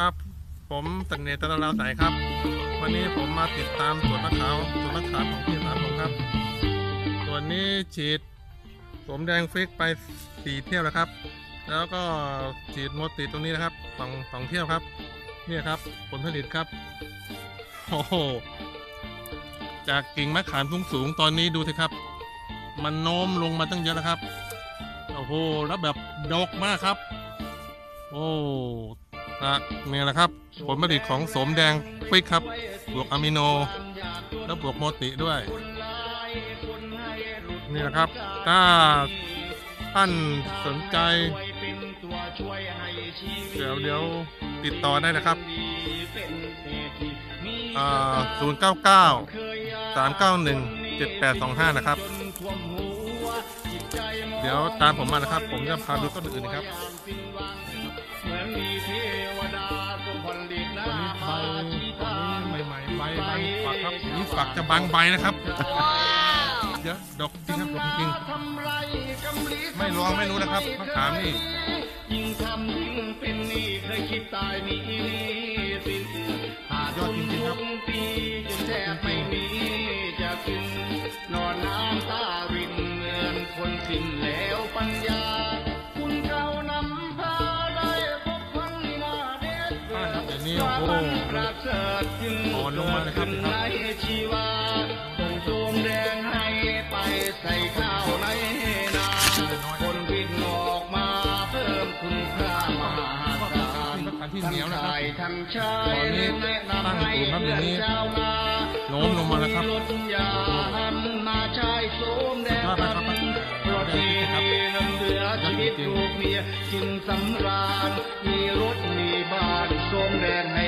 ครับ ผมตันเนตระลาวใสครับ วันนี้ผมมาติดตามสวนมะขามสวนมะขามของพี่สาวผมครับส่วนนี้ฉีดสมแดงฟิกไปสี่เที่ยวแล้วครับ แล้วก็ฉีดโมติตรงนี้นะครับสองสองเที่ยวครับ เนี่ยครับผลผลิตครับโอ้โหจากกิ่งมะขามสูงสูงๆตอนนี้ดูสิครับ มันโน้มลงมาตั้งเยอะแล้วครับโอ้โหแล้วแบบดกมากครับ โอ้ นะนี่แหละครับ ผลผลิตของสมแดงฟิกครับ บวกอะมิโน แล้วบวกโมติด้วย นี่แหละครับ ถ้าท่านสนใจ เดี๋ยวเดี๋ยวติดต่อได้นะครับศูนย์เก้าเก้าสามเก้าหนึ่งเจ็ดแปดสองห้านะครับ เดี๋ยวตามผมมานะครับ ผมจะพาดูต้นอื่นนะครับ ฝักจะบางใบนะครับเยอะดอกจริงครับดอกจริงทำไรกำลีไม่ลองไม่รู้นะครับมะขามนี่ยิ่งทำยิ่งเป็นหนี่เคยคิดตายมีสินหาจนทุกปีจนแทบไม่มีจะกินนอนน้ำตารินเหมือนคนสิ้นแล้วปัญญา นี้โอ้โหประเสริฐขึ้นอ่อนลงมาเลยครับกิดขึ้นในชีวาส่งโจมแดงให้ไปใส่ข้าวในนาคนวิ่งออกมาเพิ่มคุณค่ามหาศาลมะขามที่เหนียวนะครับชายทันชายตอนนี้แนะนำตั้งให้ศูนย์ครับเดี๋ยวนี้เพื่อนชาวนาโน้มลงมาแล้วครับรถยานมาใช้โสมแดงสุดยอดนะครับรถดีเงินเหลือชีวิตลูกเมียกินสำราญมีรถมีบ้า som när